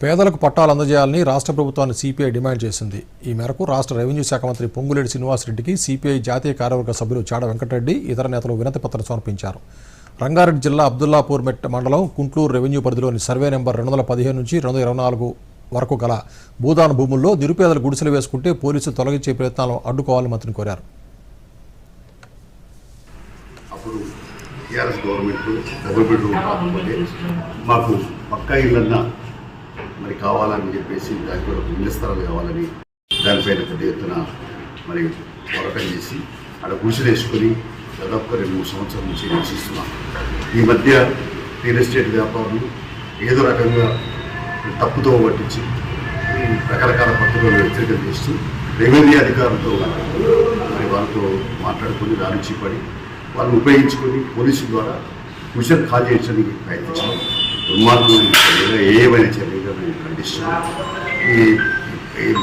పేదలకు పట్టాలు అందజేయాలని రాష్ట్ర ప్రభుత్వాన్ని సిపిఐ డిమాండ్ చేసింది. ఈ మేరకు రాష్ట్ర రెవెన్యూ శాఖ మంత్రి పొంగులేటి శ్రీనివాసరెడ్డికి సిపిఐ జాతీయ కార్యవర్గ సభ్యులు చాడ వెంకటరెడ్డి ఇతర నేతలు వినతి పత్రం సమర్పించారు. రంగారెడ్డి జిల్లా అబ్దుల్లాపూర్ మెట్ మండలం కుంట్లూరు రెవెన్యూ పరిధిలోని సర్వే నెంబర్ రెండు వందల పదిహేను నుంచి రెండు వందల ఇరవై నాలుగు వరకు గల భూదాన భూముల్లో నిరుపేదలు గుడిసెలు వేసుకుంటే పోలీసులు తొలగించే ప్రయత్నాలను అడ్డుకోవాలని మంత్రిని కోరారు. అప్పుడు టీఆర్ఎస్ గవర్నమెంట్ డబుల్ బెడ్రూమ్ కాకపోతే మాకు పక్కా ఇళ్ళన్నా కావాలని చెప్పేసి దానికి కూడా ఇళ్ళ స్థలాలు కావాలని దానిపైన పెద్ద ఎత్తున మరి పోరాటం చేసి అక్కడ గుడిసెలు వేసుకొని రెండు మూడు సంవత్సరాల నుంచి నివసిస్తున్నాం. ఈ మధ్య రియల్ ఎస్టేట్ వ్యాపారులు ఏదో రకంగా తప్పుతో పట్టించి రకరకాల పద్ధతులను వ్యతిరేకం చేస్తూ రెవెన్యూ అధికారులతో మరి వాళ్ళతో మాట్లాడుకొని రాణించి పడి వాళ్ళని ఉపయోగించుకొని పోలీసుల ద్వారా మిషన్ కాల్ చేయించడానికి ప్రయత్నించాం దుర్మార్గమైన ఏమైనా చర్య ఈ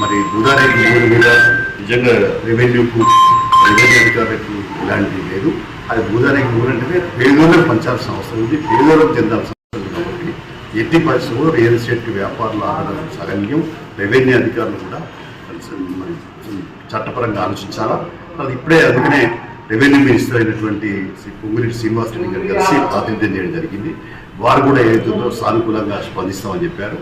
మరి ఉదాహరణ భూముల మీద నిజంగా. రెవెన్యూకు రెవెన్యూ అధికారులకు ఇలాంటివి లేదు. అది భూదానికి భూమి అంటే పేదోళ్ళకి పంచాల్సిన అవసరం ఉంది. పేదోళ్ళకి చెందాల్సిన అవసరం ఉంది కాబట్టి ఎట్టి పరిస్థితుల్లో రియల్ ఎస్టేట్ వ్యాపారులు ఆడడం సగన్యం రెవెన్యూ అధికారులు కూడా చట్టపరంగా ఆలోచించాలా? అది ఇప్పుడే అందుకనే రెవెన్యూ మినిస్టర్ అయినటువంటి శ్రీ పొంగులేటి శ్రీనివాస్ రెడ్డి గారు కలిసి ప్రాతినిధ్యం చేయడం జరిగింది. వారు కూడా ఏదైతుందో సానుకూలంగా స్పందిస్తామని చెప్పారు.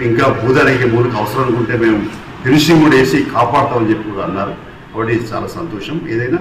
ఇంకా భూదానికి మూడుకు అవసరం అనుకుంటే మేము ఫినిషింగ్ కూడా వేసి కాపాడతామని చెప్పి కూడా అన్నారు. కాబట్టి చాలా సంతోషం. ఏదైనా